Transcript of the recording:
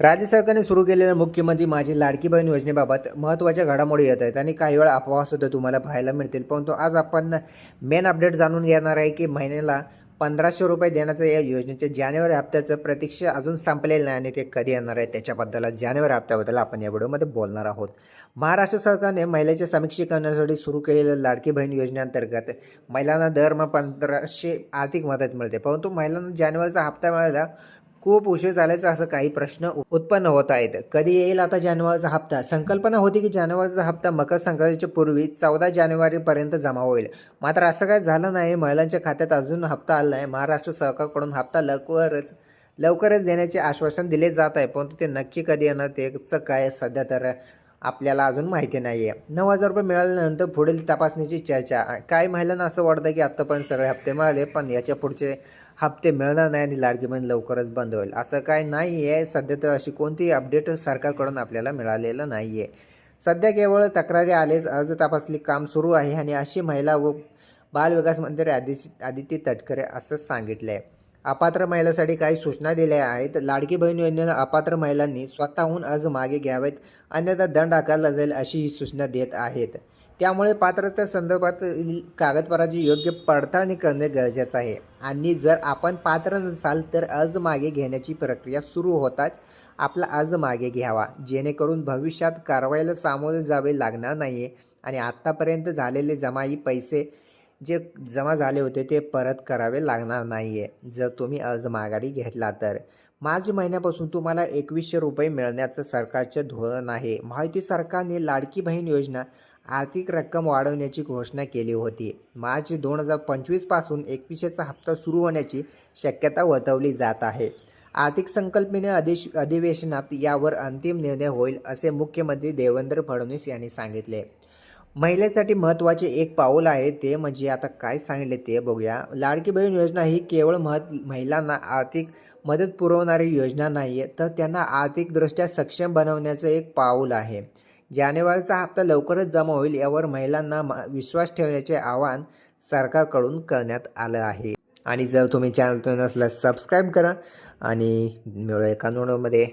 राज्य सरकारने सुरू केलेल्या मुख्यमंत्री माझी लाडकी बहीण योजनेबाबत महत्त्वाच्या घडामोडी येत आहेत. आणि काही वेळा अफवासुद्धा तुम्हाला पाहायला मिळतील. परंतु आज आपण मेन अपडेट जाणून घेणार आहे की महिन्याला पंधराशे रुपये देण्याचं या योजनेच्या जानेवारी हप्त्याचं प्रतीक्षा अजून संपलेलं नाही आणि ते कधी येणार आहे त्याच्याबद्दल जानेवारी हप्त्याबद्दल आपण या व्हिडिओमध्ये बोलणार आहोत. महाराष्ट्र सरकारने महिलेच्या समीक्षा करण्यासाठी सुरू केलेल्या लाडकी बहीण योजनेअंतर्गत महिलांना दरमहा पंधराशे आर्थिक मदत मिळते. परंतु महिलांना जानेवारीचा हप्ता मिळायला खूप उशीर झाल्याचा असं काही प्रश्न उत्पन्न होत आहेत. कधी येईल आता जानेवारीचा हप्ता? संकल्पना होती की जानेवारीचा हप्ता मकर संक्रांतीच्या पूर्वी चौदा जानेवारीपर्यंत जमा होईल. मात्र असं काय झालं नाही. महिलांच्या खात्यात अजून हप्ता आला नाही महाराष्ट्र सरकारकडून हप्ता लवकरच लवकरच देण्याचे आश्वासन दिले जात आहे. परंतु ते नक्की कधी येणार तेचं काय सध्या तर आपल्याला अजून माहिती नाही आहे नऊ हजार रुपये मिळाल्यानंतर पुढील तपासणीची चर्चा. काही महिलांना असं वाटतं की आत्तापर्यंत सगळे हप्ते मिळाले पण याच्या पुढचे हप्ते मिळणार नाही आणि लाडकी बहीण लवकरच बंद होईल. असं काय नाही आहे सध्या तर अशी कोणतीही अपडेट सरकारकडून आपल्याला मिळालेलं नाही आहे सध्या केवळ तक्रारी आलेच अर्ज तपासली काम सुरू आहे आणि अशी महिला व बालविकास मंत्री आदित्य आदित्य तटकरे असं सांगितलं आहे अपात्र महिलांसाठी काही सूचना दिल्या आहेत. लाडकी बहीण योजनेनं अपात्र महिलांनी स्वतःहून अर्ज मागे घ्यावेत अन्यथा दंड आकारला जाईल अशी ही सूचना देत आहेत. त्यामुळे पात्रता संदर्भात कागदपत्राची योग्य पडताळणी करणे गरजेचं आहे. आणि जर आपण पात्र नसाल तर अर्ज मागे घेण्याची प्रक्रिया सुरू होताच आपला अर्ज मागे घ्यावा. जेणेकरून भविष्यात कारवाईला सामोरे जावे लागणार नाही आहे आणि आत्तापर्यंत झालेले जमाई पैसे जे जमा झाले होते ते परत करावे लागणार नाही आहे जर तुम्ही अर्ज माघारी घेतला तर. मार्च महिन्यापासून तुम्हाला एकवीसशे रुपये मिळण्याचं सरकारचं धोरण आहे. माहिती सरकारने लाडकी बहीण योजना आर्थिक रक्कम वाढवण्याची घोषणा केली होती. मार्च दोन हजार पंचवीसपासून एकवीसशेचा हप्ता सुरू होण्याची शक्यता वर्तवली जात आहे. आर्थिक संकल्पने अधिश अधिवेशनात यावर अंतिम निर्णय होईल असे मुख्यमंत्री देवेंद्र फडणवीस यांनी सांगितले. महिलेसाठी महत्त्वाचे एक पाऊल आहे ते म्हणजे आता काय सांगितले ते बघूया. लाडकी बहीण योजना ही केवळ महत् महिलांना आर्थिक मदत पुरवणारी योजना नाही आहे तर त्यांना आर्थिकदृष्ट्या सक्षम बनवण्याचं एक पाऊल आहे. जानेवारीचा हप्ता लवकरच जमा होईल यावर महिलांना म- विश्वास ठेवण्याचे आवाहन सरकारकडून करण्यात आलं आहे. आणि जर तुम्ही चॅनल नसल्यास सबस्क्राईब करा. आणि मिळू एका नोडमध्ये